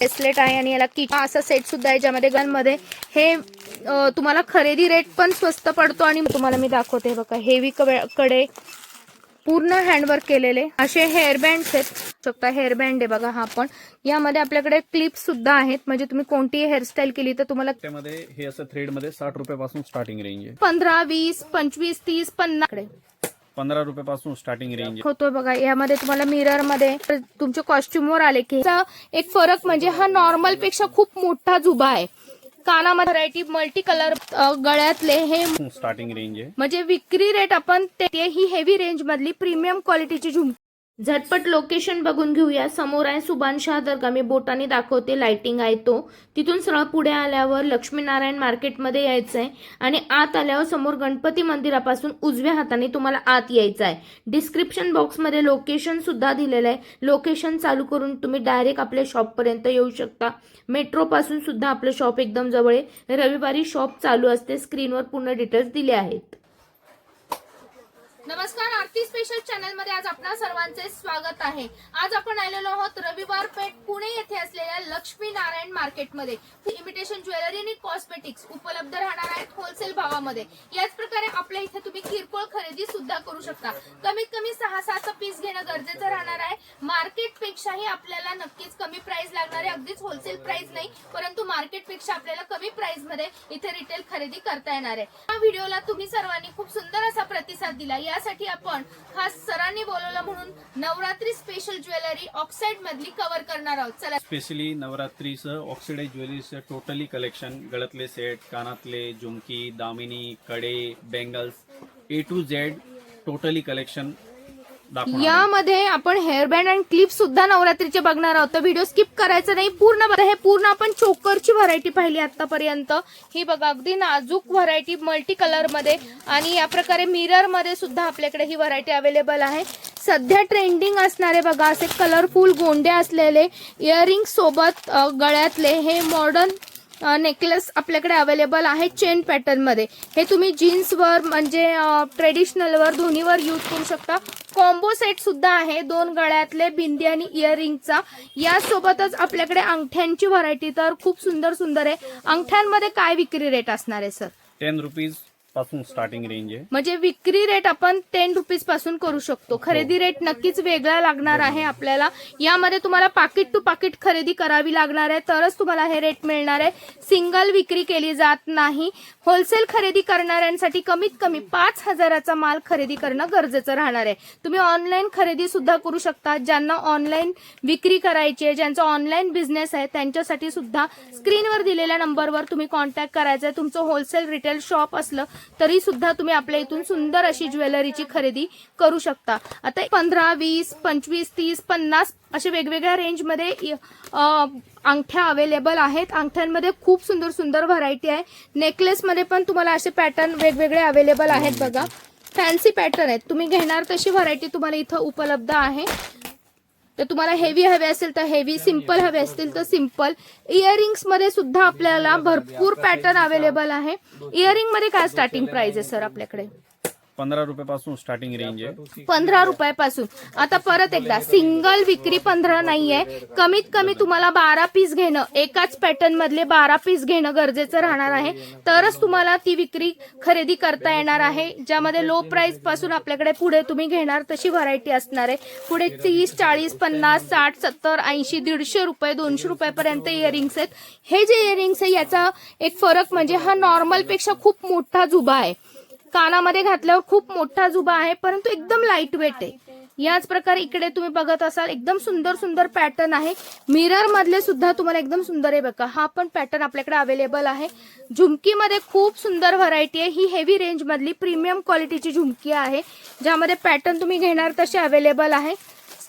Bracelet आहे आणि याला किट असा सेट सुद्धा आहे ज्यामध्ये गनमध्ये. हे तुम्हाला खरेदी रेट पण स्वस्त पडतो आणि तुम्हाला मी दाखवते बघा. हेवी कडे पूर्ण हँडवर्क केलेले असे हेअरबँड्स आहेत. शकता हेअरबँड आहे बघा हा पण. यामध्ये आपल्याकडे क्लिप सुद्धा आहेत. म्हणजे तुम्ही कोणतीही हेअरस्टाईल केली तर तुम्हाला त्यामध्ये हे असं थ्रेडमध्ये साठ रुपयापासून स्टार्टिंग रेंज आहे. पंधरा वीस पंचवीस तीस पन्नास पंधरा रुपयापासून स्टार्टिंग रेंज होतोय बघा यामध्ये तुम्हाला मिररमध्ये तुमच्या कॉस्ट्युमवर आले की एक फरक म्हणजे हा नॉर्मलपेक्षा खूप मोठा जुबा आहे. कानामध्ये व्हरायटी मल्टी कलर गळ्यातले हे स्टार्टिंग रेंज आहे. म्हणजे विक्री रेट आपण ते ते ही हेवी रेंज मधली प्रीमियम क्वालिटीची झुमकी झटपट लोकेशन बघून घेऊया. समोर आहे सुभानशाह दर्गा मी बोटाने दाखवते. लाइटिंग आहे तो. तिथून सरळ पुढे आल्यावर लक्ष्मीनारायण मार्केटमध्ये यायचं आहे आणि आत आल्यावर समोर गणपती मंदिरापासून उजव्या हाताने तुम्हाला आत यायचं आहे डिस्क्रिप्शन बॉक्समध्ये लोकेशन सुद्धा दिलेलं आहे. लोकेशन चालू करून तुम्ही डायरेक्ट आपल्या शॉपपर्यंत येऊ शकता. मेट्रोपासून सुद्धा आपलं शॉप एकदम जवळ आहे. रविवारी शॉप चालू असते. स्क्रीनवर पूर्ण डिटेल्स दिले आहेत. नमस्कार आरती स्पेशल चॅनलमध्ये आज आपणा सर्वांचे स्वागत आहे. आज आपण आलेलो आहोत रविवार पेठ पुणे येथे असलेल्या लक्ष्मी नारायण मार्केटमध्ये. इमिटेशन ज्वेलरी आणि कॉस्मेटिक्स उपलब्ध राहणार आहेत होलसेल भावामध्ये. याच प्रकारे आपल्या इथे तुम्ही किरकोळ खरेदी सुद्धा करू शकता. कमीत कमी सहा सात पीस घेणं गरजेचं राहणार आहे. मार्केट पेक्षाही आपल्याला नक्कीच कमी प्राइस लागणार आहे. अगदीच होलसेल प्राइस नाही परंतु मार्केटपेक्षा आपल्याला कमी प्राइसमध्ये इथे रिटेल खरेदी करता येणार आहे. या व्हिडिओला तुम्ही सर्वांनी खूप सुंदर असा प्रतिसाद दिला. या त्यासाठी आपण खास सरांनी बोलवलं म्हणून नवरात्री स्पेशल ज्वेलरी ऑक्साईड मधली कव्हर करणार आहोत. चला. स्पेशली नवरात्रीचं ऑक्सिडाईज ज्वेलरीचं टोटली कलेक्शन गळ्यातले सेट कानातले झुमकी दामिनी कडे bangles A to Z totally collection यामध्ये आपण हेअरबँड अँड क्लिप सुद्धा नवरात्रीचे बघणार आहोत. व्हिडिओ स्किप करायचं नाही पूर्ण बघा. हे पूर्ण आपण चोकरची व्हरायटी पाहिली आतापर्यंत. ही बघा अगदी नाजूक व्हरायटी मल्टी कलरमध्ये आणि या प्रकारे मिररमध्ये सुद्धा आपल्याकडे ही व्हरायटी अवेलेबल आहे. सध्या ट्रेंडिंग असणारे बघा असे कलरफुल गोंडे असलेले इयरिंग सोबत गळ्यातले हे मॉडर्न नेकलेस आपल्याकडे अवेलेबल आहे चेन पॅटर्नमध्ये हे तुम्ही जीन्सवर म्हणजे ट्रेडिशनलवर दोन्हीवर यूज करू शकता. कॉम्बो सेट सुद्धा आहे. दोन गळ्यातले बिंदी आणि इयरिंगचा यासोबतच आपल्याकडे अंगठ्यांची व्हरायटी तर खूप सुंदर सुंदर आहे. अंगठ्यांमध्ये काय विक्री रेट असणार आहे सर टेन रुपीज पासून स्टार्टिंग रेंज आहे. म्हणजे विक्री रेट आपण टेन रुपीजपासून करू शकतो. खरेदी रेट नक्कीच वेगळा लागणार आहे आपल्याला. यामध्ये तुम्हाला पाकिट टू पाकिट खरेदी करावी लागणार आहे. तरच तुम्हाला हे रेट मिळणार आहे. सिंगल विक्री केली जात नाही. होलसेल खरेदी करणाऱ्यांसाठी कमीत कमी पाच हजाराचा माल खरेदी करणं गरजेचं राहणार आहे. तुम्ही ऑनलाईन खरेदी सुद्धा करू शकता. ज्यांना ऑनलाईन विक्री करायची आहे ज्यांचा ऑनलाईन बिझनेस आहे त्यांच्यासाठी सुद्धा स्क्रीनवर दिलेल्या नंबरवर तुम्ही कॉन्टॅक्ट करायचं आहे. तुमचं होलसेल रिटेल शॉप असलं तरी सुद्धा तुम्ही आपल्या इथून सुंदर अशी ज्वेलरीची खरेदी करू शकता. आता पंधरा वीस पंचवीस तीस पन्नास असे वेगवेगळ्या रेंजमध्ये अंगठ्या अवेलेबल आहेत. अंगठ्यांमध्ये खूप सुंदर सुंदर व्हरायटी आहे. नेकलेसमध्ये पण तुम्हाला असे पॅटर्न वेगवेगळे अवेलेबल आहेत बघा. फॅन्सी पॅटर्न आहेत. तुम्ही घेणार तशी व्हरायटी तुम्हाला इथं उपलब्ध आहे. तर तुम्हाला हेवी हवे असेल तर हेवी सिंपल हवे असतील तर सिंपल इयरिंग्समध्ये सुद्धा आपल्याला भरपूर पॅटर्न अवेलेबल आहे. इयरिंगमध्ये काय स्टार्टिंग प्राइस आहे सर आपल्याकडे? पंधरा रुपयापासून स्टार्टिंग रेंज आहे. पंधरा रुपयापासून. आता परत एकदा सिंगल विक्री पंधरा नाहीये. कमीत कमी तुम्हाला बारा पीस घेणं एकाच पॅटर्न मधले बारा पीस घेणं गरजेचं राहणार आहे. तरच तुम्हाला ती विक्री खरेदी करता येणार आहे ज्यामध्ये लो प्राइसपासून आपल्याकडे पुढे तुम्ही घेणार तशी व्हरायटी असणार आहे. पुढे तीस चाळीस पन्नास साठ सत्तर ऐंशी दीडशे रुपये दोनशे रुपयापर्यंत इयरिंग्स आहेत. हे जे इयरिंग्स आहे याचा एक फरक म्हणजे हा नॉर्मलपेक्षा खूप मोठा जुबा आहे. कानामध्ये घातल्यावर खूप मोठा जुबा आहे परंतु एकदम लाइट वेट आहे. याच प्रकारे इकडे तुम्ही बघत असाल एकदम सुंदर सुंदर पॅटर्न आहे. मिरर मधले सुद्धा तुम्हाला एकदम सुंदर आहे बघा. हा पण पॅटर्न आपल्याकडे अवेलेबल आहे. झुमकीमध्ये खूप सुंदर व्हरायटी आहे. ही हेवी रेंज मधली प्रीमियम क्वालिटीची झुमकी आहे. ज्यामध्ये पॅटर्न तुम्ही घेणार तसे अवेलेबल आहे.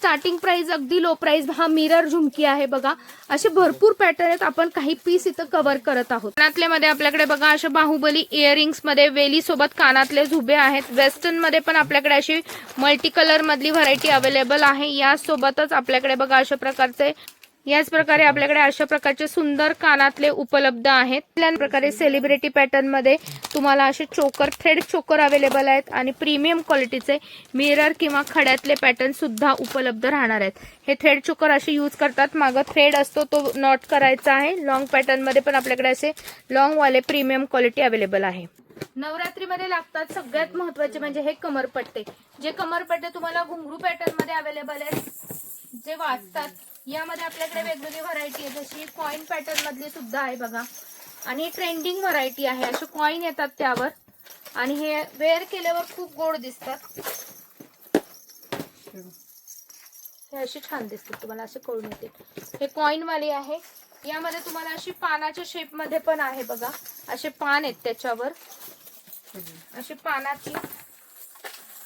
स्टार्टिंग प्राइस अगदी लो प्राइस हा मिरर झुमकी आहे बघा. असे भरपूर पॅटर्न आहेत. आपण काही पीस इथं कव्हर करत आहोत. कानातले मध्ये आपल्याकडे बघा अशा बाहुबली इयरिंग्समध्ये वेली सोबत कानातले झुबे आहेत. वेस्टर्नमध्ये पण आपल्याकडे अशी मल्टी कलर मधली व्हरायटी अवेलेबल आहे. यासोबतच आपल्याकडे बघा अशा प्रकारचे याच प्रकारे आपल्याकडे अशा प्रकारचे सुंदर कानातले उपलब्ध आहेत. प्रकारे सेलिब्रिटी पॅटर्नमध्ये तुम्हाला असे चोकर थ्रेड चोकर अवेलेबल आहेत आणि प्रीमियम क्वालिटीचे मिरर किंवा खड्यातले पॅटर्न सुद्धा उपलब्ध राहणार आहेत. हे थ्रेड चोकर असे यूज करतात. मागं थ्रेड असतो तो नॉट करायचा आहे. लॉंग पॅटर्नमध्ये पण आपल्याकडे असे लॉंग वाले प्रीमियम क्वालिटी अवेलेबल आहे. नवरात्रीमध्ये लागतात सगळ्यात महत्त्वाचे म्हणजे हे कमरपट्टे. जे कमरपट्टे तुम्हाला घुंगरू पॅटर्नमध्ये अवेलेबल आहेत जे वाचतात यामध्ये आपल्याकडे वेगवेगळी व्हरायटी आहे. जशी कॉईन पॅटर्न मधली सुद्धा आहे बघा. आणि ट्रेंडिंग व्हरायटी आहे. असे कॉइन येतात त्यावर. आणि हे वेअर केल्यावर खूप गोड दिसतात. हे असे छान दिसतात. तुम्हाला असे कळून येतील. हे कॉइन वाली आहे. यामध्ये तुम्हाला अशी पानाच्या शेपमध्ये पण आहे बघा. असे पान आहेत त्याच्यावर. अशी पानाची.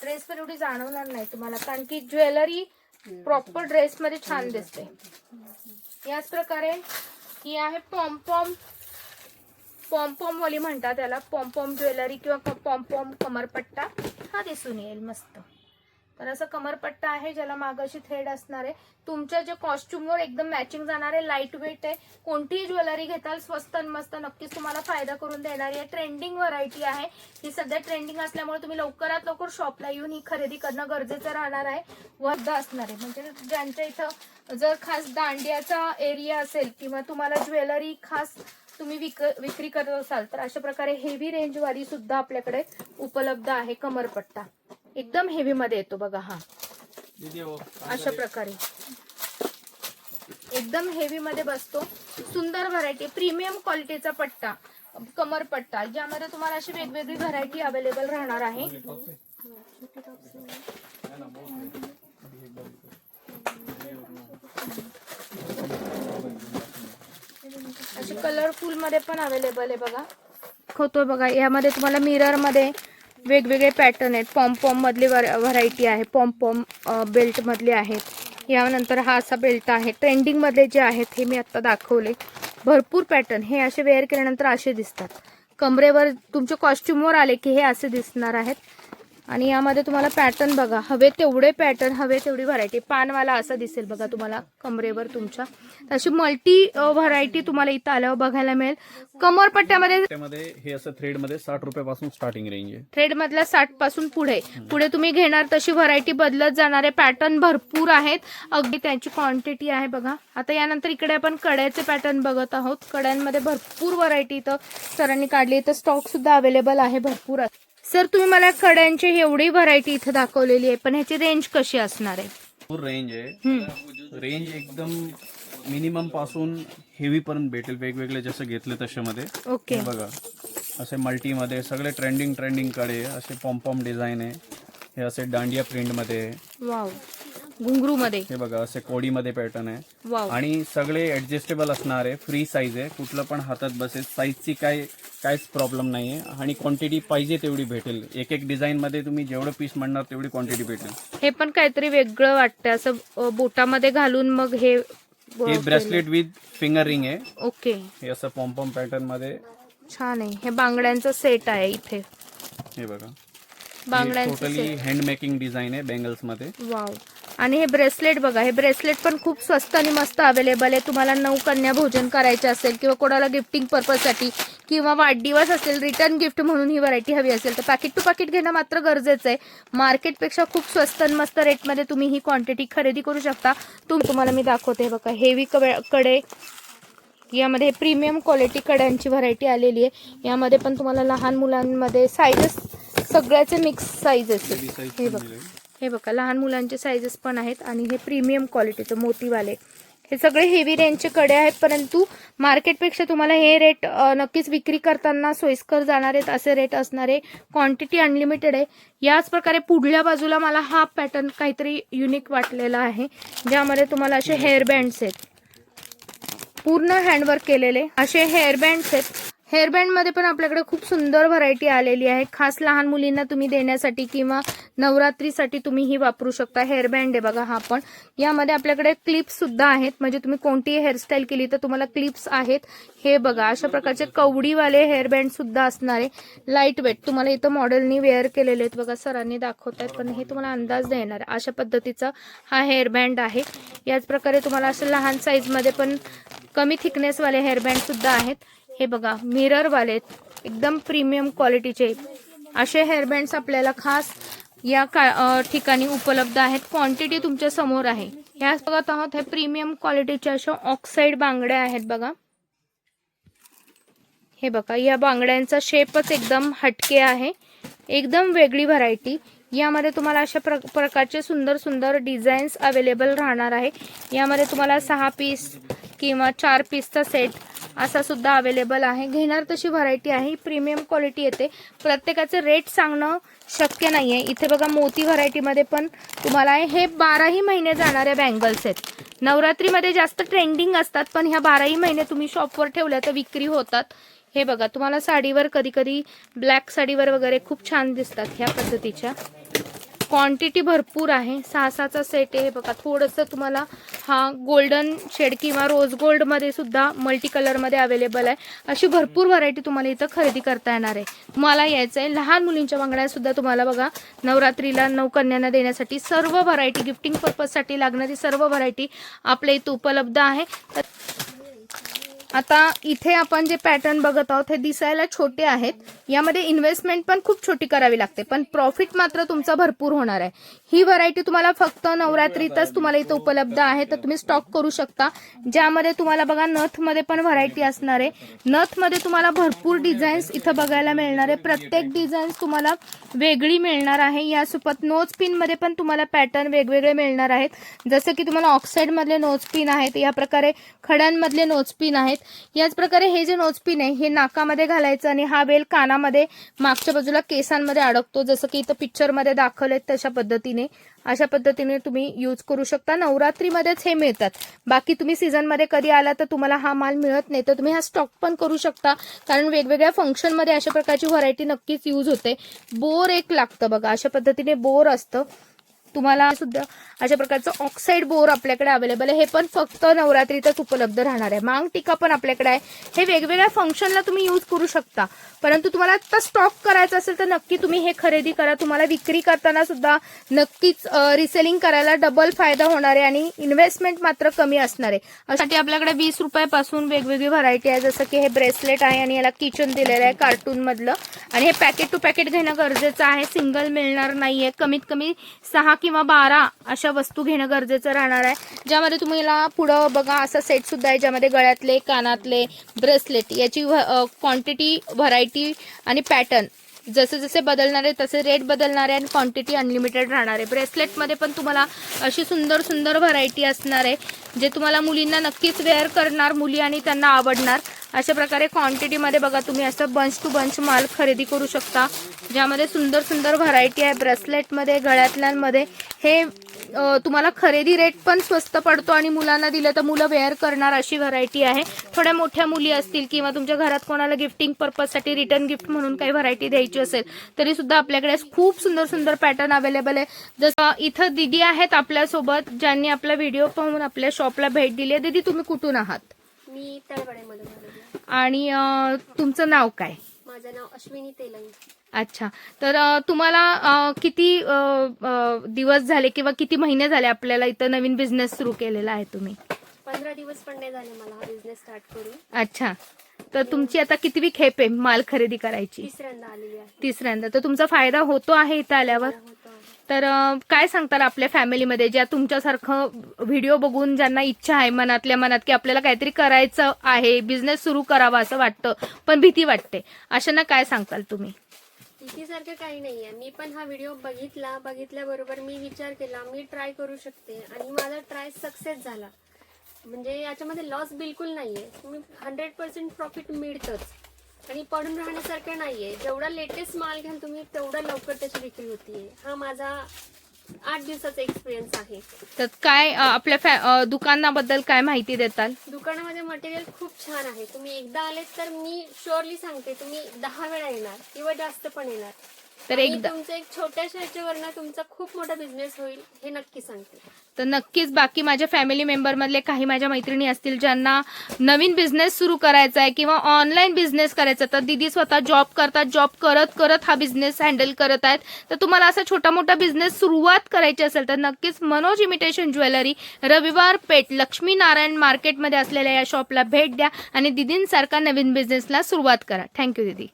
ड्रेस पण एवढी जाणवणार नाही तुम्हाला. कारण की ज्वेलरी प्रॉपर ड्रेस मध्ये छान दिसते. याच प्रकारे ही आहे पॉम्पॉम पॉम्पॉम वाली म्हणतात त्याला. पॉम्पॉम ज्वेलरी किंवा पॉम्पॉम कमरपट्टा. हा दिसून येईल मस्त. तर असं कमरपट्टा आहे ज्याला मागाशी थ्रेड असणार आहे. तुमच्या जे कॉस्ट्युमवर एकदम मॅचिंग जाणार आहे लाइट वेट आहे कोणतीही ज्वेलरी घेताल स्वस्त आणि मस्त नक्कीच तुम्हाला फायदा करून देणारी आहे. ट्रेंडिंग व्हरायटी आहे. ही सध्या ट्रेंडिंग असल्यामुळे तुम्ही लवकरात लवकर शॉपला येऊन ही खरेदी करणं गरजेचं राहणार आहे. वर्ध असणार आहे. म्हणजे ज्यांच्या इथं जर खास दांडियाचा एरिया असेल किंवा तुम्हाला ज्वेलरी खास तुम्ही विक विक्री करत असाल तर अशा प्रकारे हेवी रेंजवाली सुद्धा आपल्याकडे उपलब्ध आहे कमरपट्टा. एकदम हेवी मध्ये येतो बघा हा. अशा प्रकारे. एकदम हेवी मध्ये बसतो. सुंदर व्हरायटी प्रीमियम क्वालिटीचा पट्टा कमर पट्टा ज्यामध्ये तुम्हाला अशी वेगवेगळी व्हरायटी अवेलेबल राहणार आहे. असे कलरफुलमध्ये पण अवेलेबल आहे बघा. होतोय बघा यामध्ये तुम्हाला मिररमध्ये वेगवेगळे पॅटर्न आहेत. पॉम्पॉम वर व्हरायटी आहे. पॉम्पॉम बेल्ट मधले आहेत यानंतर हा असा बेल्ट आहे. ट्रेंडिंगमधले जे आहेत हे मी आता दाखवले. भरपूर पॅटर्न हे असे वेअर केल्यानंतर असे दिसतात. कमरेवर तुमच्या कॉस्ट्युमवर आले की हे असे दिसणार आहेत. आणि यामध्ये तुम्हाला पॅटर्न बघा. हवे तेवढे पॅटर्न हवे तेवढी व्हरायटी पानवाला असं दिसेल बघा तुम्हाला कमरेवर तुमच्या. अशी मल्टी व्हरायटी तुम्हाला इथं आल्यावर बघायला मिळेल. कमरपट्ट्यामध्ये हे असं थ्रेडमध्ये साठ रुपयापासून स्टार्टिंग रेंज आहे. थ्रेड मधल्या साठपासून पुढे. पुढे तुम्ही घेणार तशी व्हरायटी बदलत जाणारे पॅटर्न भरपूर आहेत. अगदी त्यांची क्वांटिटी आहे बघा. आता यानंतर इकडे आपण कड्याचे पॅटर्न बघत आहोत. कड्यांमध्ये भरपूर व्हरायटी इथं सरांनी काढली. तर स्टॉक सुद्धा अवेलेबल आहे भरपूर. सर तुम्ही मला कड्यांची एवढी व्हरायटी इथं दाखवलेली आहे पण ह्याची रेंज कशी असणार आहे? भरपूर रेंज आहे. रेंज एकदम मिनिममपासून हेवी पर्यंत भेटेल वेगवेगळे जसं घेतले तशामध्ये. ओके हे बघा. असे मल्टी मध्ये सगळे ट्रेंडिंग ट्रेंडिंगकडे असे पॉम्पॉम डिझाईन आहे. हे असे दांडिया प्रिंटमध्ये आहे. वाव घुंगरू मध्ये हे बघा असे कोडी मध्ये पॅटर्न आहे. वाव आणि सगळे ऍडजस्टेबल असणार आहे फ्री साईज आहे. कुठलं पण हातात बसेल साईजची काय काहीच प्रॉब्लेम नाही आहे आणि क्वांटिटी पाहिजे तेवढी भेटेल. एक एक डिझाईन मध्ये तुम्ही जेवढं पीस म्हणणार तेवढी क्वांटिटी भेटेल. हे पण काहीतरी वेगळं वाटतं असं अ, बोटामध्ये घालून मग हे हे ब्रेसलेट विथ फिंगर रिंग आहे. ओके. हे असं पॉम्पॉम पॅटर्नमध्ये. छान आहे. हे बांगड्यांचं सेट आहे इथे. हे बघा. बांगड्यांचं totally set hand making design आहे बँगल्समध्ये. वाव. आणि हे ब्रेसलेट बघा हे ब्रेसलेट पण खूप स्वस्त आणि मस्त अवेलेबल आहे. तुम्हाला नऊ कन्या भोजन करायचे असेल किंवा कोणाला गिफ्टिंग पर्पजसाठी किंवा वाढदिवस असेल रिटर्न गिफ्ट म्हणून ही व्हरायटी हवी असेल तर पॅकेट टू पॅकेट घेणं मात्र गरजेचं आहे. मार्केटपेक्षा खूप स्वस्त आणि मस्त रेटमध्ये तुम्ही ही क्वांटिटी खरेदी करू शकता. तुम तुम्हाला मी दाखवते बघा हेवी कडे. यामध्ये प्रीमियम क्वालिटी कड्यांची व्हरायटी आलेली आहे. यामध्ये पण तुम्हाला लहान मुलांमध्ये साईजेस सगळ्याचे मिक्स साईज असेल हे बघा. हे बघा लहान मुलांचे साईजेस पण आहेत आणि हे प्रीमियम क्वालिटीचे मोतीवाले. हे सगळे हेवी रेंजचे कडे आहेत परंतु मार्केटपेक्षा तुम्हाला हे रेट नक्कीच विक्री करताना सोयीस्कर जाणार आहेत असे रेट असणारे क्वांटिटी अनलिमिटेड आहे. याच प्रकारे पुढल्या बाजूला मला हा पॅटर्न काहीतरी युनिक वाटलेला आहे ज्यामध्ये तुम्हाला असे हेअर बँड्स आहेत. पूर्ण हँडवर्क केलेले असे हेअर बँड्स आहेत. हेअरबँडमध्ये पण आपल्याकडे खूप सुंदर व्हरायटी आलेली आहे. खास लहान मुलींना तुम्ही देण्यासाठी किंवा नवरात्रीसाठी तुम्ही ही वापरू शकता. हेअरबँड आहे बघा हा पण. यामध्ये आपल्याकडे क्लिप्स सुद्धा आहेत. म्हणजे तुम्ही कोणतीही हेअरस्टाईल केली तर तुम्हाला क्लिप्स आहेत. हे बघा अशा प्रकारचे कवडीवाले हेअरबँड सुद्धा असणारे लाइट वेट तुम्हाला इथं मॉडेलनी वेअर केलेले आहेत. बघा सरांनी दाखवत आहेत पण हे तुम्हाला अंदाज देणार अशा पद्धतीचा हा हेअरबँड आहे. याच प्रकारे तुम्हाला असं लहान साईजमध्ये पण कमी थिकनेसवाले हेअरबँड सुद्धा आहेत. हे बघा मिररवाले एकदम प्रीमियम क्वालिटीचे असे हेअरबँड्स आपल्याला खास या का ठिकाणी उपलब्ध आहेत. क्वांटिटी तुमच्यासमोर आहे. ह्याच बघत आहोत हे प्रीमियम क्वालिटीच्या अशा ऑक्साईड बांगड्या आहेत बघा. हे बघा या बांगड्यांचा शेपच एकदम हटके आहे. एकदम वेगळी व्हरायटी यामध्ये तुम्हाला अशा प्र प्रकारचे सुंदर सुंदर डिझाईन्स अवेलेबल राहणार आहे. यामध्ये तुम्हाला सहा पीस किंवा चार पीसचा सेट असा सुद्धा अवेलेबल आहे. घेणार तशी व्हरायटी आहे. प्रीमियम क्वालिटी येते. प्रत्येकाचं रेट सांगणं शक्य नाही आहे इथे बघा मोती व्हरायटीमध्ये पण तुम्हाला आहे. हे बाराही महिने जाणाऱ्या बँगल्स आहेत. नवरात्रीमध्ये जास्त ट्रेंडिंग असतात पण ह्या बाराही महिने तुम्ही शॉपवर ठेवल्या तर विक्री होतात. हे बघा तुम्हाला साडीवर कधी कधी ब्लॅक साडीवर वगैरे खूप छान दिसतात ह्या पद्धतीच्या. क्वांटिटी भरपूर आहे. सहा सहाचा सेट आहे बघा थोडंसं तुम्हाला हा गोल्डन शेड किंवा रोज गोल्डमध्ये सुद्धा मल्टी कलरमध्ये अवेलेबल आहे. अशी भरपूर व्हरायटी तुम्हाला इथं खरेदी करता येणार आहे. तुम्हाला यायचं आहे लहान मुलींच्या बांगड्यासुद्धा तुम्हाला बघा नवरात्रीला नवकन्यांना देण्यासाठी सर्व व्हरायटी गिफ्टिंग पर्पजसाठी लागणारी सर्व व्हरायटी आपल्या इथं उपलब्ध आहे. तर आता इथे आपण जे पॅटर्न बघत आहोत हे दिसायला छोटे आहेत. यामध्ये इन्व्हेस्टमेंट पण खूप छोटी करावी लागते. पण प्रॉफिट मात्र तुमचा भरपूर होणार आहे. ही व्हरायटी तुम्हाला फक्त नवरात्रीतच तुम्हाला इथं उपलब्ध आहे तर तुम्ही स्टॉक करू शकता. ज्यामध्ये तुम्हाला बघा नथमध्ये पण व्हरायटी असणार आहे. नथमध्ये तुम्हाला भरपूर डिझाईन्स इथं बघायला मिळणार आहे. प्रत्येक डिझाईन्स तुम्हाला वेगळी मिळणार आहे. यासोबत नोज पिनमध्ये पण तुम्हाला पॅटर्न वेगवेगळे मिळणार आहेत. जसं की तुम्हाला ऑक्साईडमधले नोज पिन आहेत. या प्रकारे खड्यांमधले नोज पिन आहेत. याच प्रकारे हे जे नोजपिन आहे हे नाकामध्ये घालायचं आणि हा वेल कानामध्ये मागच्या बाजूला केसांमध्ये अडकतो. जसं की इथं पिक्चरमध्ये दाखवलेत तशा पद्धतीने. अशा पद्धतीने तुम्ही यूज करू शकता. नवरात्रीमध्येच हे मिळतात. बाकी तुम्ही सीझनमध्ये कधी आला तर तुम्हाला हा माल मिळत नाही. तर तुम्ही हा स्टॉक पण करू शकता. कारण वेगवेगळ्या फंक्शनमध्ये अशा प्रकारची व्हरायटी नक्कीच यूज होते. बोर एक लागतं बघा. अशा पद्धतीने बोर असतं. तुम्हाला सुद्धा अशा प्रकारचं ऑक्साईड बोर आपल्याकडे अवेलेबल आहे. हे पण फक्त नवरात्रीतच उपलब्ध राहणार आहे. मांग टिका पण आपल्याकडे आहे. हे वेगवेगळ्या फंक्शनला तुम्ही यूज करू शकता. परंतु तुम्हाला आता स्टॉक करायचा असेल तर नक्की तुम्ही हे खरेदी करा. तुम्हाला विक्री करताना सुद्धा नक्कीच रिसेलिंग करायला डबल फायदा होणार आहे आणि इन्व्हेस्टमेंट मात्र कमी असणार आहे. अशासाठी आपल्याकडे वीस रुपयापासून वेगवेगळी व्हरायटी आहे. जसं की हे ब्रेसलेट आहे आणि याला किचन दिलेलं आहे कार्टून मधलं. आणि हे पॅकेट टू पॅकेट घेणं गरजेचं आहे. सिंगल मिळणार नाहीये. कमीत कमी सहा किंवा बारा अशा वस्तू घेणं गरजेचं राहणार आहे. ज्यामध्ये तुम्हाला पुढं बघा असा सेट सुद्धा आहे ज्यामध्ये गळ्यातले कानातले ब्रेसलेट याची क्वांटिटी व्हरायटी आणि पॅटर्न जसे जसे बदलणार आहे तसे रेट बदलणार आहे आणि क्वांटिटी अनलिमिटेड राहणार आहे. ब्रेसलेटमध्ये पण तुम्हाला अशी सुंदर सुंदर व्हरायटी असणार आहे जे तुम्हाला मुलींना नक्कीच वेअर करणार मुली आणि त्यांना आवडणार. अशा प्रकारे क्वांटिटीमध्ये बघा तुम्ही असं बंच टू बंच माल खरेदी करू शकता. ज्यामध्ये सुंदर सुंदर व्हरायटी आहे. ब्रेसलेटमध्ये गळ्यातल्यांमध्ये. हे तुम्हाला खरेदी रेट पण स्वस्त पडतो आणि मुलांना दिलं तर मुलं वेअर करणार अशी व्हरायटी आहे. थोड्या मोठ्या मुली असतील किंवा तुमच्या घरात कोणाला गिफ्टिंग पर्पजसाठी रिटर्न गिफ्ट म्हणून काही व्हरायटी द्यायची असेल तरी सुद्धा आपल्याकडे खूप सुंदर सुंदर पॅटर्न अवेलेबल आहे. जसं इथं दिदी आहेत आपल्यासोबत ज्यांनी आपला व्हिडिओ पाहून आपल्या शॉपला भेट दिली आहे. दीदी तुम्ही कुठून आहात? मी तळवडेमधून आणि तुमचं नाव काय? माझं नाव अश्विनी तेलंग. अच्छा. तर तुम्हाला किती दिवस झाले किंवा किती महिने झाले आपल्याला इथं नवीन बिझनेस सुरू केलेला आहे तुम्ही? पंधरा दिवस पण नाही झाले मला हा बिझनेस स्टार्ट करून. अच्छा. तर तुमची आता कितवी खेप आहे माल खरेदी करायची? तिसऱ्यांदा आलेली आहे. तिसऱ्यांदा. तर तुमचा फायदा होतो आहे इथं आल्यावर? होतं. तर अ, काय सांगताल आपल्या फॅमिलीमध्ये ज्या तुमच्यासारखं व्हिडिओ बघून ज्यांना इच्छा आहे मनातल्या मनात की आपल्याला काहीतरी करायचं आहे बिझनेस सुरू करावा असं वाटतं पण भीती वाटते अशांना काय सांगताल तुम्ही? भीतीसारखं काही नाहीये मी पण हा व्हिडिओ बघितला. बघितल्याबरोबर मी विचार केला. मी ट्राय करू शकते. आणि माझा ट्राय सक्सेस झाला. म्हणजे याच्यामध्ये लॉस बिलकुल नाहीये. तुम्ही हंड्रेड पर्सेंट प्रॉफिट मिळतच. आणि पडून राहण्यासारखं नाहीये. जेवढा लेटेस्ट माल घ्याल तुम्ही तेवढा लवकर त्याची विक्री होतीये. हा माझा आठ दिवसाचा एक्सपिरियन्स आहे. तर काय अ, आपल्या फॅ अ, दुकानाबद्दल काय माहिती देताल? दुकानामध्ये मटेरियल खूप छान आहे. तुम्ही एकदा आलेत तर मी शुअरली सांगते तुम्ही दहा वेळा येणार किंवा जास्त पण येणार. तर एकदा तुमचं एक छोट्याशा ह्याच्यावरनं तुमचा खूप मोठा बिझनेस होईल हे नक्की सांगते. तर नक्कीच बाकी माझ्या फॅमिली मेंबरमधले काही माझ्या मैत्रिणी असतील ज्यांना नवीन बिझनेस सुरू करायचा आहे किंवा ऑनलाईन बिझनेस करायचा तर दिदी स्वतः जॉब करतात जॉब करत करत हा बिझनेस हँडल करत आहेत. तर तुम्हाला असा छोटा मोठा बिझनेस सुरुवात करायची असेल तर नक्कीच मनोज इमिटेशन ज्वेलरी रविवार पेठ लक्ष्मीनारायण मार्केटमध्ये असलेल्या या शॉपला भेट द्या आणि दिदींसारखा नवीन बिझनेसला सुरुवात करा. थँक्यू दिदी.